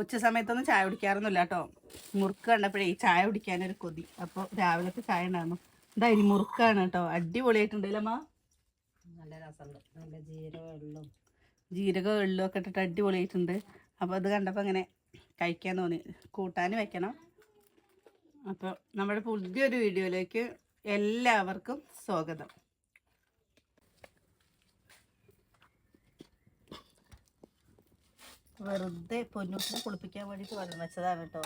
ഉച്ച സമയത്തൊന്നും ചായ കുടിക്കാറൊന്നുമില്ല കേട്ടോ മുറുക്ക് കണ്ടപ്പോഴേ ചായ കുടിക്കാനൊരു കൊതി. അപ്പോൾ രാവിലത്തെ ചായ ഉണ്ടായിരുന്നു. എന്താ ഇനി മുറുക്കാണ് കേട്ടോ. അടിപൊളിയായിട്ടുണ്ടല്ലോ അല്ലമ്മ നല്ല രസമുണ്ട്. നല്ല ജീരകം എള്ളും ജീരകം എള്ളും ഒക്കെ ഇട്ടിട്ട് അടിപൊളിയായിട്ടുണ്ട്. അപ്പോൾ അത് കണ്ടപ്പോൾ അങ്ങനെ കഴിക്കാൻ തോന്നി. കൂട്ടാൻ വെക്കണം. അപ്പോൾ നമ്മുടെ പുതിയൊരു വീഡിയോയിലേക്ക് എല്ലാവർക്കും സ്വാഗതം. വെറുതെ പൊന്നൂസിനെ കുളിപ്പിക്കാൻ വേണ്ടിയിട്ട് വെള്ളം വെച്ചതാണ് കേട്ടോ.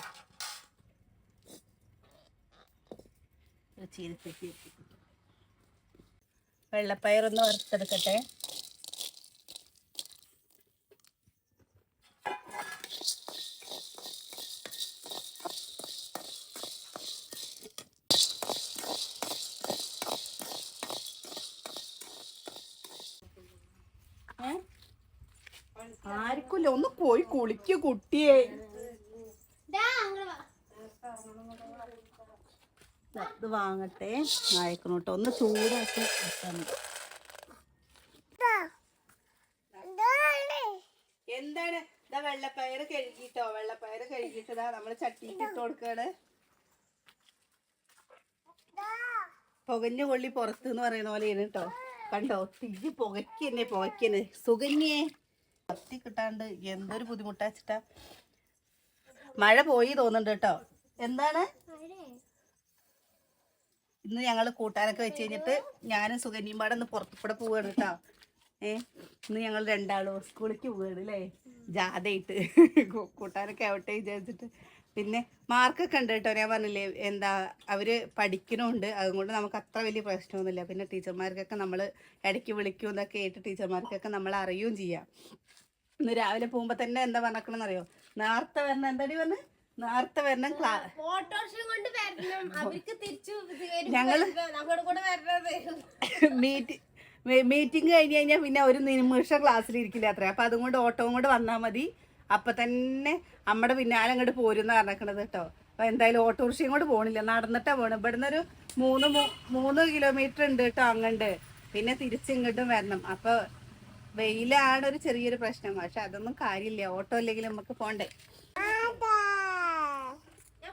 ഒരു ചീരത്തേക്ക് വെള്ളപ്പയറൊന്ന് വറുത്തെടുക്കട്ടെ ഏ? ആർക്കുമില്ല ഒന്ന് കുളിക്ക് കുട്ടിയെ. ഇത് വാങ്ങട്ടെ. അയക്കണം കേട്ടോ ഒന്ന് ചൂടാക്കി വെക്കാൻ. എന്താണ്? ഇതാ വെള്ളപ്പയർ കഴുകിട്ടോ? വെള്ളപ്പയർ കഴുകിട്ടതാ നമ്മൾ ചട്ടിക്ക് ഇട്ട് കൊടുക്കാണ്. പുകഞ്ഞ കൊള്ളി പുറത്ത് എന്ന് പറയുന്ന പോലെ കേട്ടോ കണ്ടോ? തിരി പുകയ്ക്കന്നെ പുകയ്ക്കന്നെ സുകന്യേ. കത്തി കിട്ടാണ്ട് എന്തൊരു ബുദ്ധിമുട്ടാച്ചിട്ടാ മഴ പോയി തോന്നുന്നുണ്ട് കേട്ടോ. എന്താണ്? ഇന്ന് ഞങ്ങൾ കൂട്ടാനൊക്കെ വെച്ച് കഴിഞ്ഞിട്ട് ഞാനും സുകന്യയും പാടെ ഒന്ന് പുറത്തു കൂടെ പോവാണ് കേട്ടോ. ഏ ഇന്ന് ഞങ്ങൾ രണ്ടാളും സ്കൂളിലേക്ക് പോവാണ് അല്ലേ ജാഥയിട്ട് കൂട്ടാനൊക്കെ ആവട്ടെ വിചാരിച്ചിട്ട്. പിന്നെ മാർക്കൊക്കെ ഉണ്ട് കേട്ടോ. ഞാൻ പറഞ്ഞില്ലേ എന്താ അവർ പഠിക്കണമുണ്ട് അതുകൊണ്ട് നമുക്ക് അത്ര വലിയ പ്രശ്നമൊന്നുമില്ല. പിന്നെ ടീച്ചർമാർക്കൊക്കെ നമ്മൾ ഇടയ്ക്ക് വിളിക്കും എന്നൊക്കെ ആയിട്ട് ടീച്ചർമാർക്കൊക്കെ നമ്മൾ അറിയുകയും ചെയ്യാം. ഇന്ന് രാവിലെ പോകുമ്പോൾ തന്നെ എന്താ പറഞ്ഞേക്കണമെന്നറിയോ നേരത്തെ വരണം. എന്താടി പറഞ്ഞ്? നേരത്തെ വരണം ക്ലാസ് കൊണ്ട് ഞങ്ങൾ മീറ്റ് മീറ്റിംഗ് കഴിഞ്ഞ് കഴിഞ്ഞാൽ പിന്നെ ഒരു നിമിഷം ക്ലാസ്സിൽ ഇരിക്കില്ല അത്ര. അപ്പം അതുകൊണ്ട് ഓട്ടോ കൊണ്ട് വന്നാൽ മതി. അപ്പം തന്നെ നമ്മുടെ പിന്നാലെ അങ്ങോട്ട് പോരുന്ന പറഞ്ഞേക്കണത് കേട്ടോ. അപ്പോൾ എന്തായാലും ഓട്ടോറിക്ഷയും കൊണ്ട് പോകണില്ല നടന്നിട്ടാണ് പോകണം ഇവിടുന്ന് ഒരു മൂന്ന് മൂന്ന് കിലോമീറ്റർ ഉണ്ട് കേട്ടോ അങ്ങണ്ട്. പിന്നെ തിരിച്ചിങ്ങോട്ടും വരണം. അപ്പോൾ വെയിലാണ് ഒരു ചെറിയൊരു പ്രശ്നം. പക്ഷെ അതൊന്നും കാര്യമില്ല. ഓട്ടോ ഇല്ലെങ്കിൽ നമുക്ക് പോണ്ടേ.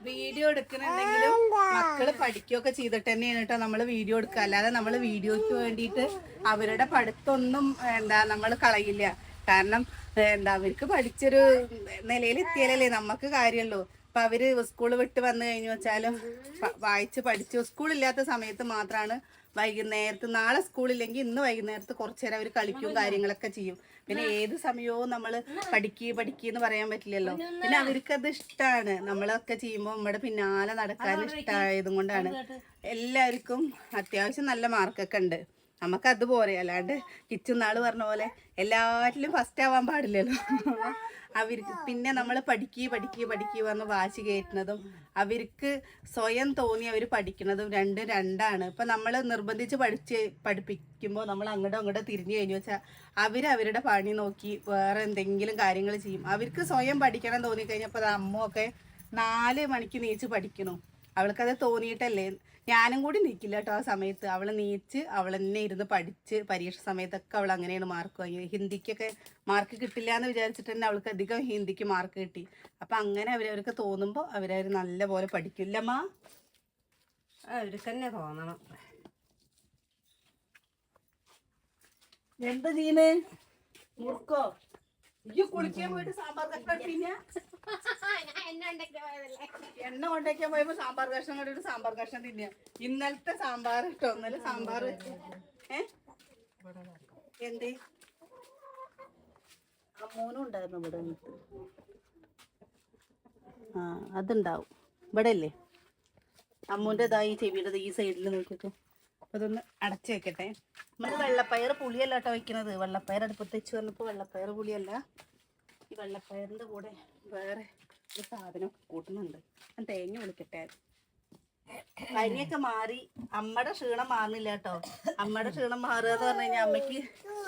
വീഡിയോ എടുക്കുന്നുണ്ടെങ്കിലും മക്കൾ പഠിക്കുകയൊക്കെ ചെയ്തിട്ട് തന്നെയാണ് കേട്ടോ നമ്മൾ വീഡിയോ എടുക്കുക. അല്ലാതെ നമ്മൾ വീഡിയോയ്ക്ക് വേണ്ടിയിട്ട് അവരുടെ പഠിത്തമൊന്നും എന്താ നമ്മൾ കളയില്ല. കാരണം എന്താ അവർക്ക് പഠിച്ചൊരു നിലയിൽ എത്തിയാലല്ലേ നമുക്ക് കാര്യമുള്ളൂ അപ്പൊ അവർ സ്കൂൾ വിട്ട് വന്നു കഴിഞ്ഞു വെച്ചാലും വായിച്ച് പഠിച്ചു. സ്കൂളില്ലാത്ത സമയത്ത് മാത്രമാണ് വൈകുന്നേരത്ത് നാളെ സ്കൂളില്ലെങ്കിൽ ഇന്ന് വൈകുന്നേരത്ത് കുറച്ചു നേരം അവർ കളിക്കും കാര്യങ്ങളൊക്കെ ചെയ്യും. പിന്നെ ഏത് സമയവും നമ്മൾ പഠിക്കുക പഠിക്കുക എന്ന് പറയാൻ പറ്റില്ലല്ലോ. പിന്നെ അവർക്കത് ഇഷ്ടമാണ് നമ്മളൊക്കെ ചെയ്യുമ്പോൾ നമ്മുടെ പിന്നാലെ നടക്കാൻ ഇഷ്ടമായതും കൊണ്ടാണ്. എല്ലാവർക്കും അത്യാവശ്യം നല്ല മാർക്കൊക്കെ ഉണ്ട്. നമുക്ക് അതുപോലെ അല്ലാണ്ട് കിച്ചു നാൾ പറഞ്ഞ പോലെ എല്ലാറ്റിലും ഫസ്റ്റ് ആവാൻ പാടില്ലല്ലോ. അവർക്ക് പിന്നെ നമ്മൾ പഠിക്കുക പഠിക്കുക പഠിക്കുക പറഞ്ഞ് വാശി കയറ്റുന്നതും അവർക്ക് സ്വയം തോന്നി അവർ പഠിക്കുന്നതും രണ്ടും രണ്ടാണ്. ഇപ്പം നമ്മൾ നിർബന്ധിച്ച് പഠിച്ച് പഠിപ്പിക്കുമ്പോൾ നമ്മൾ അങ്ങോട്ടും അങ്ങോട്ടും തിരിഞ്ഞു കഴിഞ്ഞു വെച്ചാൽ അവർ അവരുടെ പണി നോക്കി വേറെ എന്തെങ്കിലും കാര്യങ്ങൾ ചെയ്യും. അവർക്ക് സ്വയം പഠിക്കണം തോന്നിക്കഴിഞ്ഞപ്പോൾ അത് അമ്മ ഒക്കെ നാല് മണിക്ക് നീച്ച് പഠിക്കണു അവൾക്കത് തോന്നിയിട്ടല്ലേ? ഞാനും കൂടി നിൽക്കില്ല കേട്ടോ ആ സമയത്ത്. അവൾ നീച്ച് അവൾ തന്നെ ഇരുന്ന് പഠിച്ച് പരീക്ഷ സമയത്തൊക്കെ അവൾ അങ്ങനെയാണ് മാർക്ക് വാങ്ങി ഹിന്ദിക്കൊക്കെ മാർക്ക് കിട്ടില്ല എന്ന് വിചാരിച്ചിട്ട് തന്നെ അവൾക്ക് അധികം ഹിന്ദിക്ക് മാർക്ക് കിട്ടി. അപ്പം അങ്ങനെ അവരവർക്ക് തോന്നുമ്പോൾ അവരവർ നല്ല പോലെ പഠിക്കില്ലമ്മ അവർക്ക് തന്നെ തോന്നണം. എന്താ നീന്? മുറുക്കോ? ഈ കുളിക്കാൻ പോയിട്ട് സാമ്പാർ പിന്നെ പോയതല്ലേ എണ്ണ കൊണ്ടേക്കാൻ പോയപ്പോ സാമ്പാർ കഷ്ണം കൊണ്ടിട്ട് സാമ്പാർ കഷ്ണം തിന്നുക ഇന്നലത്തെ സാമ്പാർ ഇട്ടോ ഇന്നലെ സാമ്പാർ ഏ? എന്തേ? അമ്മൂനും ഉണ്ടായിരുന്നു ഇവിടെ ആ അതുണ്ടാവും. ഇവിടെ അല്ലേ അമ്മൂന്റെ ഇതാ ഈ ചെവിയുടെ ഈ സൈഡിൽ നോക്കിയിട്ട് അപ്പൊ അതൊന്ന് അടച്ച് വെക്കട്ടെ. നമ്മൾ വെള്ളപ്പയർ പുളിയല്ല കേട്ടോ വെക്കുന്നത് വെള്ളപ്പയർ അടുപ്പത്ത് വെച്ച് വന്നപ്പോൾ വെള്ളപ്പയർ പുളിയല്ല. ഈ വെള്ളപ്പയറിന്റെ കൂടെ വേറെ ഒരു സാധനം കൂട്ടുന്നുണ്ട്. ഞാൻ തേങ്ങ വിളിക്കട്ടെ പനിയൊക്കെ മാറി. അമ്മയുടെ ക്ഷീണം മാറുന്നില്ല കേട്ടോ. അമ്മയുടെ ക്ഷീണം മാറുക എന്ന് പറഞ്ഞു കഴിഞ്ഞാൽ അമ്മയ്ക്ക്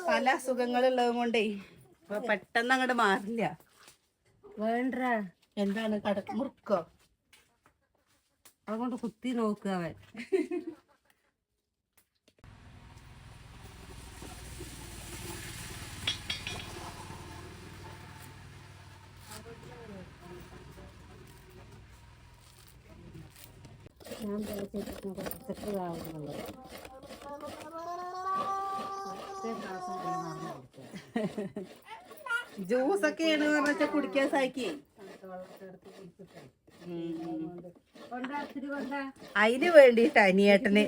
പല അസുഖങ്ങളുള്ളത് കൊണ്ടേ ഇപ്പൊ പെട്ടെന്ന് അങ്ങോട്ട് മാറില്ല. വേണ്ട എന്താണ്? കട മുറുക്കോ? അതുകൊണ്ട് കുത്തി നോക്കുക അവൻ. ഞാൻ തിളച്ചിട്ട് കുറച്ചിട്ട് ഇതാവുന്നുള്ളൂ ഒറ്റ ഗ്ലാസ് വെള്ളം നിറഞ്ഞു കൊടുക്കുക ജ്യൂസ് കുടിക്കാൻ സാക്കി അതിന് വേണ്ടിയിട്ട് അനിയേട്ടന്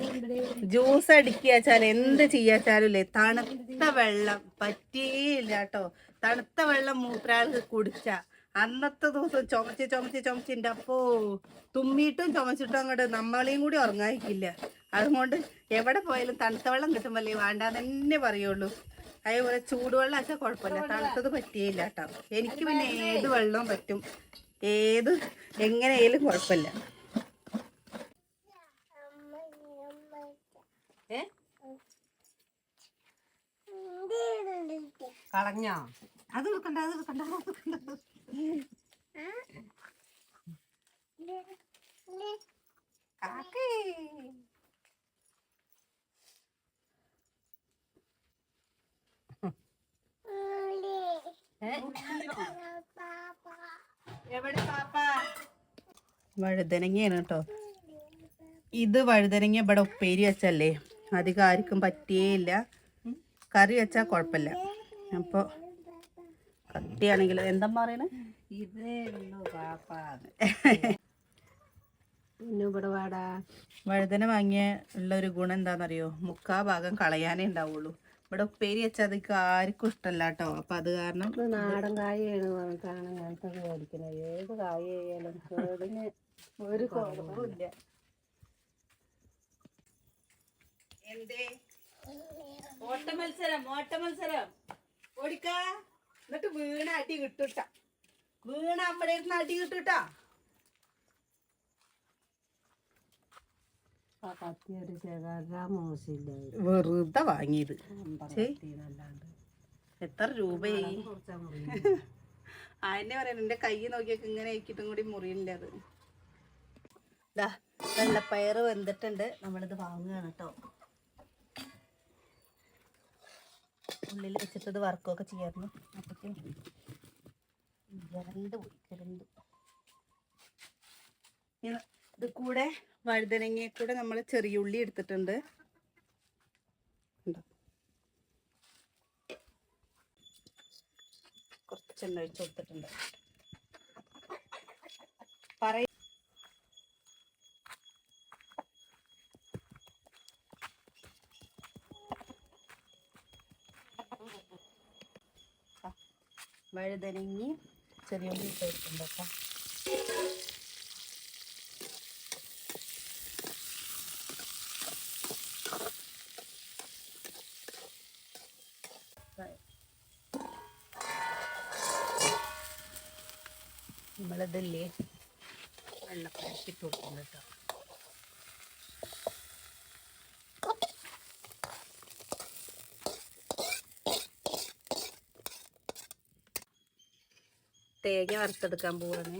ജ്യൂസ് അടിക്കാച്ചാൽ എന്ത് ചെയ്യാച്ചാലും ഇല്ലേ? തണുത്ത വെള്ളം പറ്റിയില്ല കേട്ടോ. തണുത്ത വെള്ളം മൂത്രാൾക്ക് കുടിച്ച. അന്നത്തെ ദിവസം ചുമച്ച് ചുമച്ച് ചുമച്ചിന്റെ അപ്പോ തുമ്മിയിട്ടും ചുമച്ചിട്ടും അങ്ങോട്ട് നമ്മളെയും കൂടി ഉറങ്ങാതിരിക്കില്ല അതുകൊണ്ട് എവിടെ പോയാലും തണുത്ത വെള്ളം കിട്ടുമല്ലേ വേണ്ടാന്ന് തന്നെ പറയുള്ളൂ അതേപോലെ ചൂടുവെള്ളം വെച്ചാൽ കുഴപ്പമില്ല തണുത്തത് പറ്റിയില്ല കേട്ടോ എനിക്ക് പിന്നെ ഏത് വെള്ളവും പറ്റും ഏത് എങ്ങനെയായാലും കുഴപ്പമില്ല കളഞ്ഞോ അത് എടുക്കണ്ട അത് എടുക്കണ്ട അത് എടുക്കണ്ട. കാക്കേ. വഴുതനങ്ങയാണ് കേട്ടോ. ഇത് വഴുതനങ്ങ ഇവിടെ ഉപ്പേരി വെച്ചല്ലേ. അധികം ആർക്കും പറ്റിയേ ഇല്ല. കറി വെച്ചാൽ കുഴപ്പമില്ല. അപ്പോൾ കട്ടിയാണെങ്കിൽ എന്താ പറയണേ? ഇതേ ഉള്ളൂ പാപ്പാന്ന്. പിന്നെ ഇവിടെ വാടാ. വഴുതന വാങ്ങിയ ഉള്ള ഒരു ഗുണം എന്താണെന്നറിയോ മുക്കാ ഭാഗം കളയാനേ ഉണ്ടാവുള്ളൂ. ഇവിടെ ഉപ്പേരി വെച്ചാൽ അതൊക്കെ ആർക്കും ഇഷ്ടമല്ല കേട്ടോ അപ്പം അത് കാരണം നാടൻ കായാണ് പറഞ്ഞിട്ടാണ് അങ്ങനത്തെ മേടിക്കുന്നത് ഏത് കായ ആയാലും കേടിന് ഒരു എന്തേ ഓട്ട മത്സരം ഓട്ട മത്സരം ഓടിക്ക. എന്നിട്ട് വീണ അടി കിട്ടുട്ട. വീണ നമ്മുടെ ഇരുന്ന് അടി കിട്ടുട്ടാ. വെറുതെ വാങ്ങിയത്. എത്ര രൂപയായി? അതിന്റെ പറയാൻ എന്റെ കൈ നോക്കിയൊക്കെ ഇങ്ങനെ ആക്കിയിട്ടും കൂടി മുറിയില്ല അത്. ദാ വെള്ളപ്പയറ് വെന്തിട്ടുണ്ട്. നമ്മളിത് വാങ്ങുകയാണ് കേട്ടോ. ഉള്ളിൽ വെച്ചിട്ട് ഇത് വർക്കൊക്കെ ചെയ്യായിരുന്നു രണ്ട് പോയി കിടണ്ട് ഇത് കൂടെ വഴുതനങ്ങയെ കൂടെ നമ്മൾ ചെറിയ ഉള്ളി എടുത്തിട്ടുണ്ട്? കുറച്ചെണ്ണ ഒഴിച്ച് കൊടുത്തിട്ടുണ്ട് പറയ വഴുതനങ്ങി ചെറിയ ഉള്ളി ഇട്ട് കൊടുത്തിട്ടുണ്ട് കേട്ടോ. നമ്മളിതില്ലേ തേങ്ങ വറുത്തെടുക്കാൻ പോവാണ്.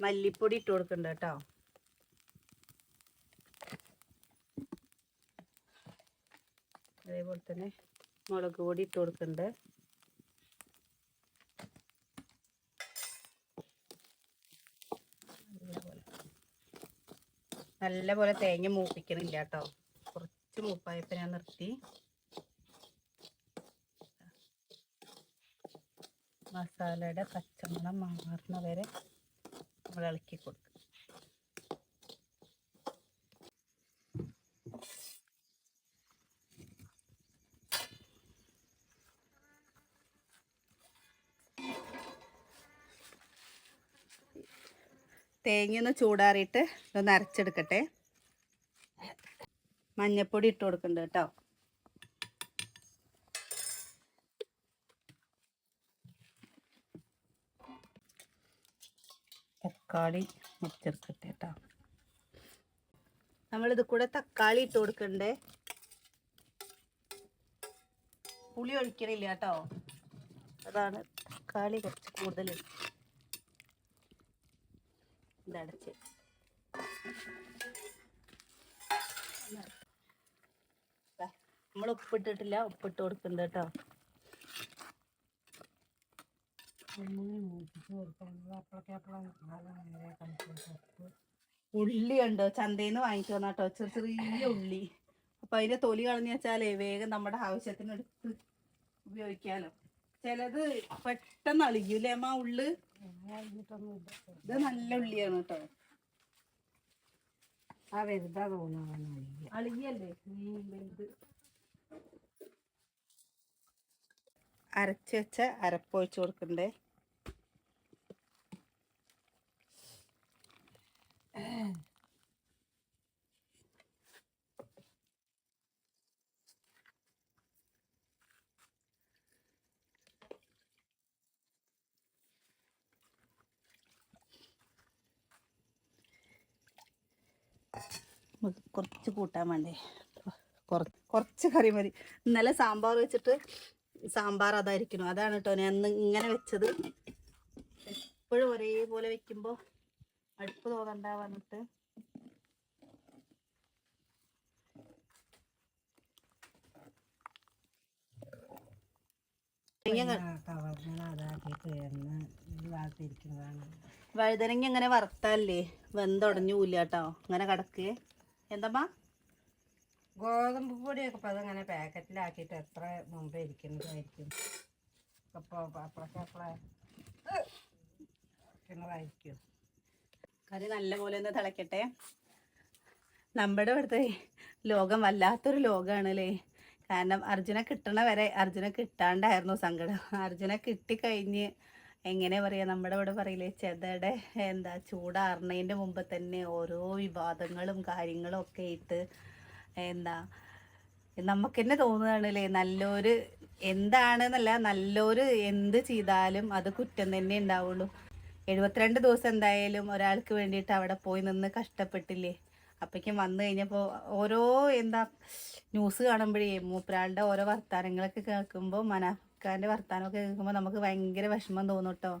മല്ലിപ്പൊടി ഇട്ട് കൊടുക്കണ്ട കേട്ടോ അതേപോലെ തന്നെ മുളക് പൊടി ഇട്ട് കൊടുക്കുന്നുണ്ട് നല്ലപോലെ തേങ്ങ മൂപ്പിക്കണില്ല കേട്ടോ കുറച്ച് മൂപ്പായപ്പോൾ ഞാൻ നിർത്തി. മസാലയുടെ പച്ചമണം മാറുന്ന വരെ നമ്മൾ ഇളക്കി കൊടുക്കും തേങ്ങ ഒന്ന് ചൂടാറിയിട്ട് ഇതൊന്ന് അരച്ചെടുക്കട്ടെ. മഞ്ഞപ്പൊടി ഇട്ട് കൊടുക്കുന്നുണ്ട് കേട്ടോ. തക്കാളി മുറിച്ചെടുക്കട്ടെ കേട്ടോ. നമ്മളിത് കൂടെ തക്കാളി ഇട്ട് കൊടുക്കണ്ടേ. പുളി ഒഴിക്കണില്ല കേട്ടോ. അതാണ് തക്കാളി കുറച്ച് കൂടുതൽ ഇതടച്ച് നമ്മൾ ഉപ്പിട്ടിട്ടില്ല ഉപ്പിട്ട് കൊടുക്കുന്നത് കേട്ടോ. ഉള്ളി ഉണ്ടോ ചന്തയിൽ നിന്ന് വാങ്ങിച്ചു വന്നാട്ടോ ചെറിയ ചെറിയ ഉള്ളി. അപ്പൊ അതിന്റെ തൊലി കളഞ്ഞു വെച്ചാലേ വേഗം നമ്മുടെ ആവശ്യത്തിനെടുത്ത് ഉപയോഗിക്കാലോ. ചിലത് പെട്ടെന്ന് അളിയൂലേ അമ്മ ഉള്ളു? ഇത് നല്ല ഉള്ളിയാണ് കേട്ടോ. ആ വലുതാ തോന്നുന്നു. അളിയല്ലേ? വലുത്. അരച്ച് വെച്ച അരപ്പൊഴിച്ച് കൊടുക്കണ്ടേ. കുറച്ച് കൂട്ടാൻ വേണ്ടേ. കുറ- കുറച്ച് കറി മതി. ഇന്നലെ സാമ്പാർ വെച്ചിട്ട് സാമ്പാർ അതായിരിക്കണം അതാണ് കേട്ടോ ഞാൻ ഇങ്ങനെ വെച്ചത്. എപ്പോഴും ഒരേപോലെ വെക്കുമ്പോൾ അടുപ്പ് തോന്നണ്ട വന്നിട്ട്. കവർന്ന് അതാക്കിയിട്ട് എണ്ണ ഇതാക്കിയിരിക്കുന്നതാണ് വഴുതനങ്ങ ഇങ്ങനെ വറുത്താലേ വെന്തുടഞ്ഞൂല്ല കേട്ടോ ഇങ്ങനെ കിടക്കേ. എന്താ ഗോതമ്പ് പൊടിയൊക്കെ ഇപ്പം അതങ്ങനെ പാക്കറ്റിലാക്കിയിട്ട് എത്ര മുമ്പേ ഇരിക്കുന്നതായിരിക്കും. അപ്പോൾ ഇരിക്കുന്നതായിരിക്കും. കറി നല്ല പോലെ ഒന്ന് തിളക്കട്ടെ. നമ്മുടെ ഇവിടുത്തെ ലോകം വല്ലാത്തൊരു ലോകമാണ് അല്ലേ കാരണം അർജുന കിട്ടണ വരെ അർജുന കിട്ടാണ്ടായിരുന്നു സങ്കടം. അർജുന കിട്ടിക്കഴിഞ്ഞ് എങ്ങനെ പറയുക നമ്മുടെ ഇവിടെ പറയില്ലേ ചെതയുടെ എന്താ ചൂടാറുന്നതിന്റെ മുമ്പ് തന്നെ ഓരോ വിവാദങ്ങളും കാര്യങ്ങളും ഒക്കെ ഇട്ട് എന്താ നമുക്ക് തന്നെ തോന്നുകയാണല്ലേ നല്ലൊരു എന്താണെന്നല്ല നല്ലൊരു എന്ത് ചെയ്താലും അത് കുറ്റം തന്നെ ഉണ്ടാവുള്ളൂ. എഴുപത്തിരണ്ട് ദിവസം എന്തായാലും ഒരാൾക്ക് വേണ്ടിയിട്ട് അവിടെ പോയി നിന്ന് കഷ്ടപ്പെട്ടില്ലേ? അപ്പോഴേക്കും വന്നു കഴിഞ്ഞപ്പോൾ ഓരോ എന്താ ന്യൂസ് കാണുമ്പോഴേ മൂപ്പരാളുടെ ഓരോ വർത്താനങ്ങളൊക്കെ കേൾക്കുമ്പോൾ മനാഫ്ഖാന്റെ വർത്തമാനമൊക്കെ കേൾക്കുമ്പോൾ നമുക്ക് ഭയങ്കര വിഷമം തോന്നും കേട്ടോ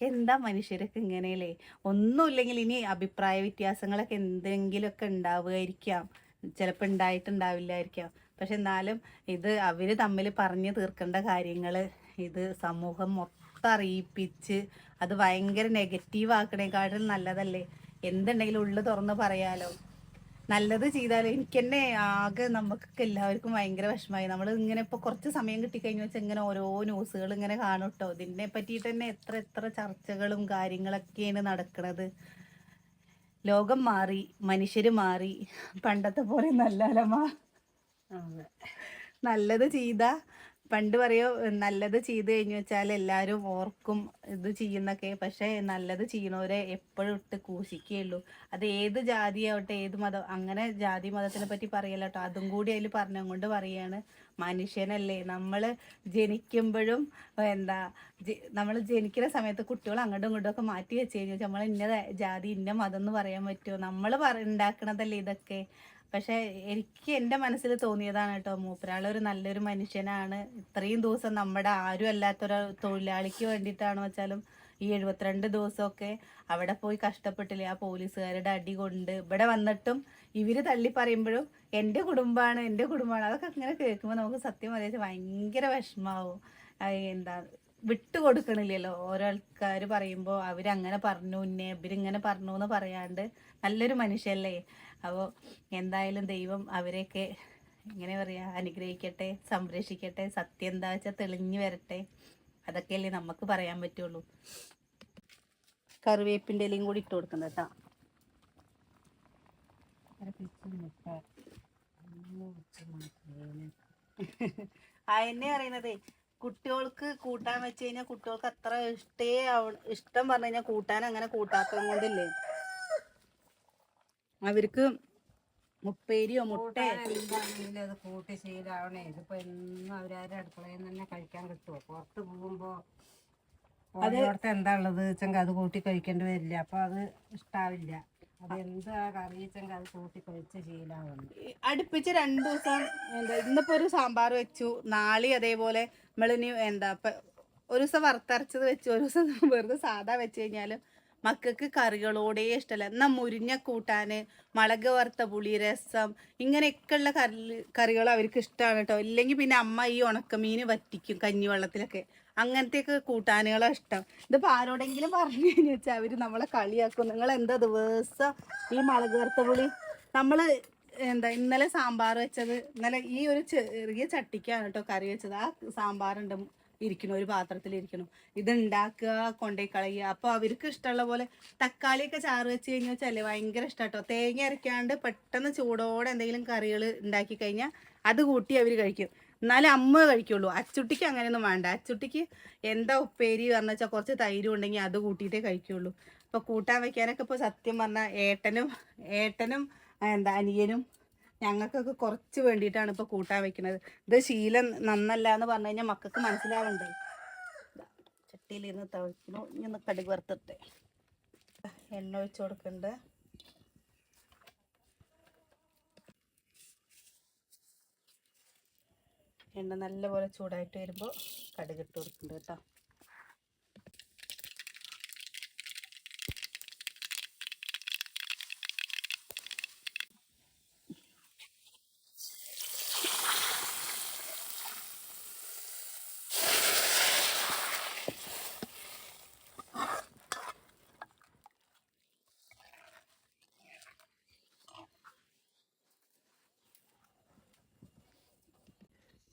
എന്താ മനുഷ്യരൊക്കെ ഇങ്ങനെയല്ലേ? ഒന്നുമില്ലെങ്കിൽ ഇനി അഭിപ്രായ വ്യത്യാസങ്ങളൊക്കെ എന്തെങ്കിലുമൊക്കെ ഉണ്ടാവുമായിരിക്കാം. ചിലപ്പോൾ ഉണ്ടായിട്ടുണ്ടാവില്ലായിരിക്കാം. പക്ഷെ എന്നാലും ഇത് അവർ തമ്മിൽ പറഞ്ഞു തീർക്കേണ്ട കാര്യങ്ങൾ ഇത് സമൂഹം മൊത്തം അറിയിപ്പിച്ച് അത് ഭയങ്കര നെഗറ്റീവ് ആക്കണേക്കാട്ടിൽ നല്ലതല്ലേ? എന്തുണ്ടെങ്കിലും ഉള്ളു തുറന്ന് പറയാലോ. നല്ലത് ചെയ്താൽ എനിക്ക് തന്നെ ആകെ നമുക്ക് എല്ലാവർക്കും ഭയങ്കര വിഷമമായി നമ്മൾ ഇങ്ങനെ ഇപ്പോൾ കുറച്ച് സമയം കിട്ടിക്കഴിഞ്ഞു വെച്ചാൽ ഇങ്ങനെ ഓരോ ന്യൂസുകൾ ഇങ്ങനെ കാണും കേട്ടോ ഇതിനെ പറ്റിയിട്ട് തന്നെ എത്ര എത്ര ചർച്ചകളും കാര്യങ്ങളൊക്കെയാണ് നടക്കുന്നത് ലോകം മാറി മനുഷ്യർ മാറി പണ്ടത്തെ പോലെ നല്ലല്ലമ്മ നല്ലത് ചെയ്ത പണ്ട് പറയോ നല്ലത് ചെയ്ത് കഴിഞ്ഞു വെച്ചാൽ എല്ലാവരും ഓർക്കും ഇത് ചെയ്യുന്നൊക്കെ. പക്ഷെ നല്ലത് ചെയ്യുന്നവരെ എപ്പോഴും ഇട്ട് കൂശിക്കുകയുള്ളൂ അത് ഏത് ജാതി ആവട്ടെ ഏത് മതം അങ്ങനെ ജാതി മതത്തിനെ പറ്റി പറയല്ല കേട്ടോ. അതും കൂടി അതിൽ പറഞ്ഞുകൊണ്ട് പറയാണ് മനുഷ്യനല്ലേ. നമ്മൾ ജനിക്കുമ്പോഴും എന്താ നമ്മൾ ജനിക്കുന്ന സമയത്ത് കുട്ടികൾ അങ്ങോട്ടും ഇങ്ങോട്ടും ഒക്കെ മാറ്റി വെച്ച് കഴിഞ്ഞാൽ നമ്മൾ ഇന്ന ജാതി ഇന്ന മതം എന്ന് പറയാൻ പറ്റുമോ? നമ്മൾ പറ ഉണ്ടാക്കണതല്ലേ ഇതൊക്കെ. പക്ഷെ എനിക്ക് എന്റെ മനസ്സിൽ തോന്നിയതാണ് കേട്ടോ മൂപ്പരാൾ ഒരു നല്ലൊരു മനുഷ്യനാണ്. ഇത്രയും ദിവസം നമ്മുടെ ആരും അല്ലാത്തൊരു തൊഴിലാളിക്ക് വേണ്ടിയിട്ടാണെന്ന് വെച്ചാലും ഈ എഴുപത്തിരണ്ട് ദിവസമൊക്കെ അവിടെ പോയി കഷ്ടപ്പെട്ടില്ലേ ആ പോലീസുകാരുടെ അടി കൊണ്ട്. ഇവിടെ വന്നിട്ടും ഇവർ തള്ളി പറയുമ്പോഴും എന്റെ കുടുംബമാണ് എന്റെ കുടുംബമാണ്. അതൊക്കെ ഇങ്ങനെ കേൾക്കുമ്പോൾ നമുക്ക് സത്യം പറയാ ഭയങ്കര വിഷമാവും. എന്താ വിട്ടു കൊടുക്കണില്ലല്ലോ ഓരോ ആൾക്കാർ പറയുമ്പോൾ അവരങ്ങനെ പറഞ്ഞു ഇന്നെ ഇവരിങ്ങനെ പറഞ്ഞു എന്ന് പറയാണ്ട് നല്ലൊരു മനുഷ്യല്ലേ. അപ്പോൾ എന്തായാലും ദൈവം അവരെയൊക്കെ എങ്ങനെ പറയാ അനുഗ്രഹിക്കട്ടെ സംരക്ഷിക്കട്ടെ സത്യം എന്താ വെച്ചാൽ തെളിഞ്ഞു വരട്ടെ. അതൊക്കെയല്ലേ നമുക്ക് പറയാൻ പറ്റുള്ളൂ. കറിവേപ്പിന്റെ ഇലയും കൂടി ഇട്ട് കൊടുക്കുന്നത് കേട്ടോ. ആ എന്നെ അറിയണതേ കുട്ടികൾക്ക് കൂട്ടാൻ വെച്ച് കഴിഞ്ഞാൽ കുട്ടികൾക്ക് അത്ര ഇഷ്ടേ ആവ- ഇഷ്ടം പറഞ്ഞു കഴിഞ്ഞാൽ കൂട്ടാൻ അങ്ങനെ കൂട്ടാത്തത് കൊണ്ടില്ലേ? അവർക്ക് മുപ്പേരിയോ മുട്ടയോ അത് കൂട്ടി ശീലാവണേ. ഇതിപ്പോ എന്നും അവരാരും അടുക്കളയിൽ നിന്ന് തന്നെ കഴിക്കാൻ കിട്ടുമോ പുറത്ത് പോകുമ്പോ എന്താ ഉള്ളത്? വെച്ചെങ്കിൽ അത് കൂട്ടി കഴിക്കേണ്ടി വരില്ല. അപ്പൊ അത് ഇഷ്ടാവില്ല. അടുപ്പിച്ച് രണ്ടു ദിവസം എന്താ ഇന്നിപ്പോ ഒരു സാമ്പാർ വെച്ചു. നാളെ അതേപോലെ നമ്മളിനി എന്താ ഒരു ദിവസം വറുത്തരച്ചത് വെച്ചു. ഒരു ദിവസം വെറുതെ സാധാ വെച്ച് കഴിഞ്ഞാലും മക്കൾക്ക് കറികളോടേ ഇഷ്ടമല്ല എന്നാ മുരിഞ്ഞ കൂട്ടാന് മുളക് വറുത്ത പുളി രസം ഇങ്ങനെയൊക്കെയുള്ള കറി കറികൾ അവർക്ക് ഇഷ്ടമാണ് കേട്ടോ ഇല്ലെങ്കിൽ പിന്നെ അമ്മ ഈ ഉണക്കമീൻ വറ്റിക്കും കഞ്ഞിവെള്ളത്തിലൊക്കെ. അങ്ങനത്തെയൊക്കെ കൂട്ടാനുകളെ ഇഷ്ടം. ഇതിപ്പോൾ ആരോടെങ്കിലും പറഞ്ഞു കഴിഞ്ഞാൽ വെച്ചാൽ അവർ നമ്മളെ കളിയാക്കും. നിങ്ങൾ എന്താ ദിവസം ഈ മുളക് വറുത്ത പുളി നമ്മൾ എന്താ ഇന്നലെ സാമ്പാർ വെച്ചത് ഇന്നലെ ഈ ഒരു ചെറിയ ചട്ടിക്കാണ് കേട്ടോ കറി വെച്ചത്. ആ സാമ്പാറുണ്ട് ഇരിക്കണം ഒരു പാത്രത്തിൽ ഇരിക്കണം. ഇത് ഉണ്ടാക്കുക കൊണ്ടേ കളയുക. അപ്പോൾ അവർക്ക് ഇഷ്ടമുള്ള പോലെ തക്കാളിയൊക്കെ ചാറ് വെച്ച് കഴിഞ്ഞാൽ വെച്ചാൽ ഭയങ്കര ഇഷ്ടം കേട്ടോ. തേങ്ങ അരക്കാണ്ട് പെട്ടെന്ന് ചൂടോടെ എന്തെങ്കിലും കറികൾ ഉണ്ടാക്കി കഴിഞ്ഞാൽ അത് കൂട്ടി അവർ കഴിക്കും. എന്നാലും അമ്മ കഴിക്കുള്ളൂ. അച്ചുട്ടിക്ക് അങ്ങനെയൊന്നും വേണ്ട. അച്ചുട്ടിക്ക് എന്താ ഉപ്പേരി പറഞ്ഞു വെച്ചാൽ കുറച്ച് തൈരും ഉണ്ടെങ്കിൽ അത് കൂട്ടിയിട്ടേ കഴിക്കുള്ളൂ. ഇപ്പോൾ കൂട്ടാൻ വെക്കാനൊക്കെ ഇപ്പോൾ സത്യം പറഞ്ഞാൽ ഏട്ടനും ഏട്ടനും എന്താ അനിയനും ഞങ്ങൾക്കൊക്കെ കുറച്ച് വേണ്ടിയിട്ടാണ് ഇപ്പോൾ കൂട്ടാൻ വെക്കുന്നത്. ഇത് ശീലം നന്നല്ല എന്ന് പറഞ്ഞു കഴിഞ്ഞാൽ മക്കൾക്ക് മനസ്സിലാവണ്ടേ? ചട്ടിയിൽ ഇരുന്ന് തവിക്കുന്നു ഒന്ന് കടുക് വറുത്തിട്ടെ എണ്ണ ഒഴിച്ചു കൊടുക്കുന്നുണ്ട് എണ്ണ നല്ലപോലെ ചൂടായിട്ട് വരുമ്പോൾ കടുകിട്ട് കൊടുക്കേണ്ടത് കേട്ടോ.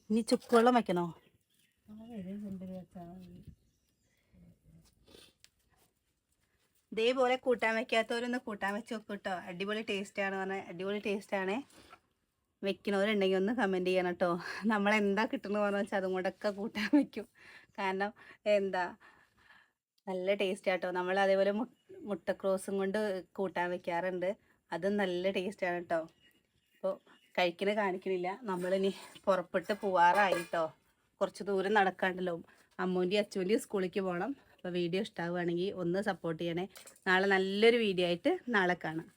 ഇനി ചുക്കുവെള്ളം വെക്കണോ? ഇതേപോലെ കൂട്ടാൻ വെക്കാത്തവരൊന്ന് കൂട്ടാൻ വെച്ച് നോക്കും കേട്ടോ അടിപൊളി ടേസ്റ്റാണ് പറഞ്ഞാൽ അടിപൊളി ടേസ്റ്റാണ് വെക്കണവരുണ്ടെങ്കിൽ ഒന്ന് കമന്റ് ചെയ്യണം കേട്ടോ നമ്മൾ എന്താ കിട്ടണമെന്ന് പറഞ്ഞാൽ വെച്ചാൽ അതും കൂടെയൊക്കെ കൂട്ടാൻ വെക്കും. കാരണം എന്താ നല്ല ടേസ്റ്റ് ആട്ടോ നമ്മൾ അതേപോലെ മുട്ടക്രോസും കൊണ്ട് കൂട്ടാൻ വെക്കാറുണ്ട്. അതും നല്ല ടേസ്റ്റാണ് കേട്ടോ അപ്പോൾ കഴിക്കണ കാണിക്കണില്ല. നമ്മളിനി പുറപ്പെട്ട് പോവാറായി കേട്ടോ കുറച്ച് ദൂരം നടക്കാണ്ടല്ലോ. അമ്മൂന്റെയും അച്ചുവിന്റെയും സ്കൂളിലേക്ക് പോകണം അപ്പോൾ വീഡിയോ ഇഷ്ടമാവുകയാണെങ്കിൽ ഒന്ന് സപ്പോർട്ട് ചെയ്യണേ. നാളെ നല്ലൊരു വീഡിയോ ആയിട്ട് നാളെ കാണാം.